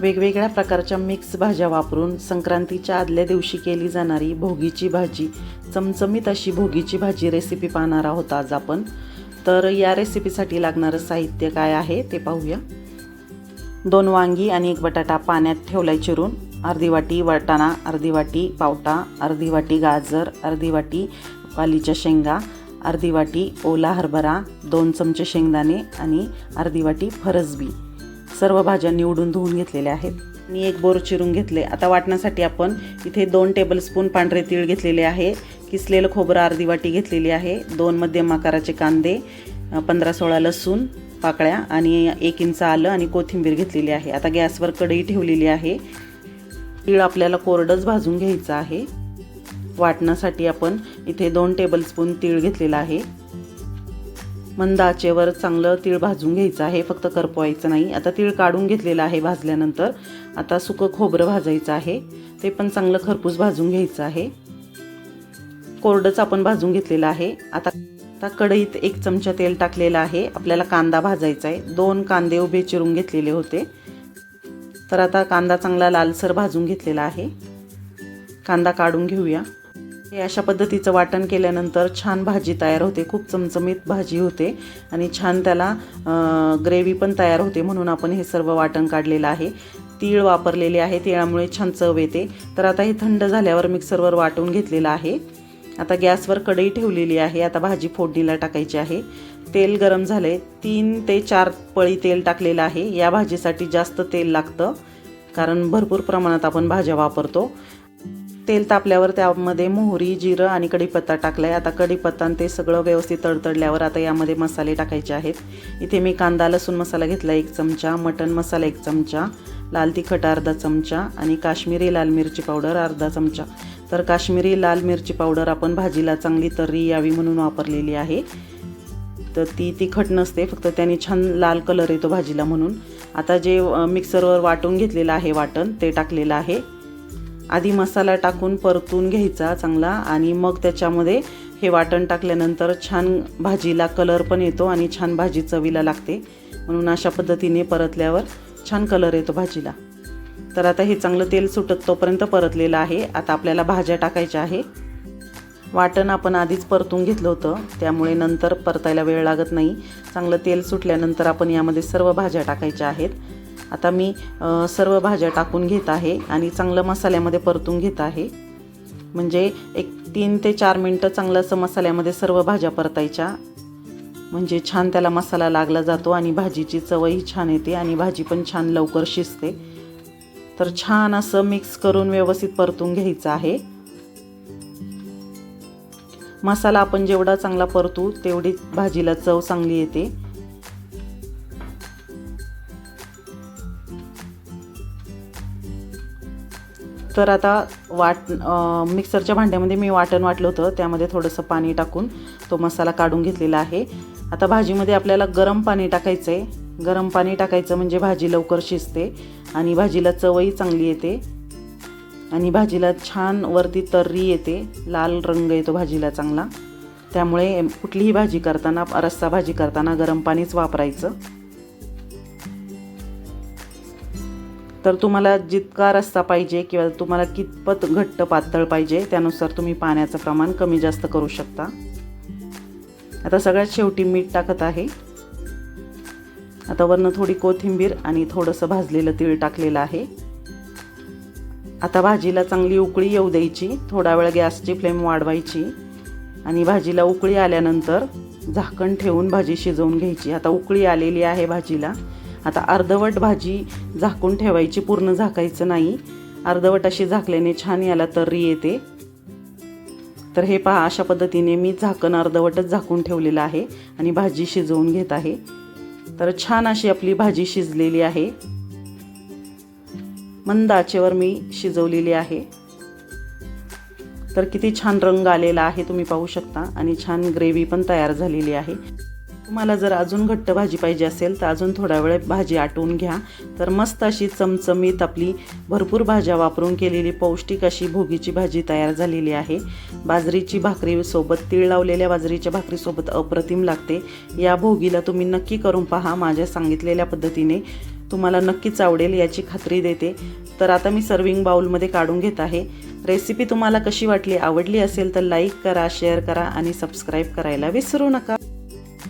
वेगवेगळ्या प्रकारच्या मिक्स भाज्या वापरून संक्रांतीच्या आदल्या दिवशी केली जाणारी भोगीची भाजी चमचमीत अशी भोगीची भाजी रेसिपी पाहणार आहोत आज आपण. तर या रेसिपीसाठी लागणारं साहित्य काय आहे ते पाहूया. दोन वांगी आणि एक बटाटा पाण्यात ठेवलाय चिरून. अर्धी वाटी वाटाणा अर्धी वाटी पावटा अर्धी वाटी गाजर अर्धी वाटी वालीच्या शेंगा अर्धी वाटी ओला हरभरा दोन चमचे शेंगदाणे आणि अर्धी वाटी फरसबी. सर्व भाज्या निवडून धुवून घेतलेल्या आहेत. आणि एक बोर चिरून घेतले. आता वाटण्यासाठी आपण इथे दोन टेबलस्पून पांढरे तीळ घेतलेले आहे. किसलेलं खोबरं अर्धी वाटी घेतलेली आहे. दोन मध्यम आकाराचे कांदे पंधरा सोळा लसूण पाकळ्या आणि एक इंच आलं आणि कोथिंबीर घेतलेली आहे. आता गॅसवर कढई ठेवलेली आहे. तीळ आपल्याला कोरडंच भाजून घ्यायचं आहे. वाटण्यासाठी आपण इथे दोन टेबलस्पून तीळ घेतलेला आहे. मंद आचेवर चांगलं तीळ भाजून घ्यायचं आहे. फक्त करपवायचं नाही. आता तीळ काढून घेतलेलं आहे भाजल्यानंतर. आता सुकं खोबरं भाजायचं आहे. ते पण चांगलं खरपूस भाजून घ्यायचं आहे. कोरडंच आपण भाजून घेतलेलं आहे. आता आता कढईत एक चमचा तेल टाकलेलं आहे. आपल्याला कांदा भाजायचा आहे. दोन कांदे उभे चिरून घेतलेले होते. तर आता कांदा चांगला लालसर भाजून घेतलेला आहे. कांदा काढून घेऊया. हे अशा पद्धतीचं वाटण केल्यानंतर छान भाजी तयार होते. खूप चमचमीत भाजी होते आणि छान त्याला ग्रेव्ही पण तयार होते म्हणून आपण हे सर्व वाटण काढलेलं आहे. तीळ वापरलेले आहे तिळामुळे छान चव येते. तर आता हे थंड झाल्यावर मिक्सरवर वाटून घेतलेलं आहे. आता गॅसवर कढई ठेवलेली आहे. आता भाजी फोडणीला टाकायची आहे. तेल गरम झाले. तीन ते चार पळी तेल टाकलेलं आहे. या भाजीसाठी जास्त तेल लागतं. कारण भरपूर प्रमाणात आपण भाज्या वापरतो. तेल तापल्यावर त्यामध्ये मोहरी जिरं आणि कढीपत्ता टाकला आहे आता कढीपत्ता आणि ते सगळं व्यवस्थित तडतडल्यावर आता यामध्ये मसाले टाकायचे आहेत. इथे मी कांदा लसूण मसाला घेतला एक चमचा मटन मसाला एक चमचा लाल तिखट अर्धा चमचा आणि काश्मीरी लाल मिरची पावडर अर्धा चमचा. तर काश्मीरी लाल मिरची पावडर आपण भाजीला चांगली तर्री यावी म्हणून वापरलेली आहे. तर ती तिखट नसते फक्त त्याने छान लाल कलर येतो भाजीला म्हणून. आता जे मिक्सरवर वाटून घेतलेलं आहे वाटण ते टाकलेलं आहे. आधी मसाला टाकून परतून घ्यायचा चांगला आणि मग त्याच्यामध्ये हे वाटण टाकल्यानंतर छान भाजीला कलर पण येतो आणि छान भाजी चवीला लागते. म्हणून अशा पद्धतीने परतल्यावर छान कलर येतो भाजीला. तर आता हे चांगलं तेल सुटत तोपर्यंत परतलेलं आहे. आता आपल्याला भाज्या टाकायच्या आहे. वाटण आपण आधीच परतून घेतलं होतं. त्यामुळे नंतर परतायला वेळ लागत नाही. चांगलं तेल सुटल्यानंतर आपण यामध्ये सर्व भाज्या टाकायच्या आहेत. आता मी सर्व भाज्या टाकून घेत आहे आणि चांगलं मसाल्यामध्ये परतून घेत आहे. म्हणजे एक तीन ते चार मिनटं चांगलं असं मसाल्यामध्ये सर्व भाज्या परतायच्या. म्हणजे छान त्याला मसाला लागला जातो आणि भाजीची चवही छान येते आणि भाजी पण छान लवकर शिजते. तर छान असं मिक्स करून व्यवस्थित परतून घ्यायचं आहे. मसाला आपण जेवढा चांगला परतू तेवढी भाजीला चव चांगली येते. तर आता वाट मिक्सरच्या भांड्यामध्ये मी वाटण वाटलं होतं त्यामध्ये थोडंसं पाणी टाकून तो मसाला काढून घेतलेला आहे. आता भाजीमध्ये आपल्याला गरम पाणी टाकायचं आहे गरम पाणी टाकायचं म्हणजे भाजी लवकर शिजते आणि भाजीला चवही चांगली येते आणि भाजीला छान वरती तर्री येते. लाल रंग येतो भाजीला चांगला. त्यामुळे कुठलीही भाजी करताना रस्सा भाजी करताना गरम पाणीच वापरायचं. तर तुम्हाला जितका रस्सा पाहिजे किंवा तुम्हाला कितपत घट्ट पातळ पाहिजे त्यानुसार तुम्ही पाण्याचं प्रमाण कमी जास्त करू शकता. आता सगळ्यात शेवटी मीठ टाकत आहे. आता वरनं थोडी कोथिंबीर आणि थोडंसं भाजलेलं तीळ टाकलेलं आहे. आता भाजीला चांगली उकळी येऊ द्यायची. थोडा वेळ गॅसची फ्लेम वाढवायची आणि भाजीला उकळी आल्यानंतर झाकण ठेवून भाजी शिजवून घ्यायची. आता उकळी आलेली आहे भाजीला. आता अर्धवट भाजी झाकून ठेवायची पूर्ण झाकायचं नाही. अर्धवट अशी झाकल्याने छान याला तर्री येते. तर हे पहा अशा पद्धतीने मी झाकण अर्धवटच झाकून ठेवलेलं आहे आणि भाजी शिजवून घेत आहे. तर छान अशी आपली भाजी शिजलेली आहे. मंद आचेवर मी शिजवलेली आहे. तर किती छान रंग आलेला आहे तुम्ही पाहू शकता. आणि छान ग्रेव्ही पण तयार झालेली आहे. तुम्हाला जर अजून घट्ट भाजी पाहिजे असेल तर अजून थोडा वेळ भाजी आटवून घ्या. तर मस्त अशी चमचमीत आपली भरपूर भाज्या वापरून केलेली पौष्टिक अशी भोगीची भाजी तयार झालेली आहे. बाजरीची भाकरीसोबत तीळ लावलेल्या बाजरीच्या भाकरीसोबत अप्रतिम लागते. या भोगीला तुम्ही नक्की करून पहा माझ्या सांगितलेल्या पद्धतीने. तुम्हाला नक्कीच आवडेल याची खात्री देते. तर आता मी सर्विंग बाउलमध्ये काढून घेत आहे. रेसिपी तुम्हाला कशी वाटली आवडली असेल तर लाईक करा शेअर करा आणि सबस्क्राईब करायला विसरू नका.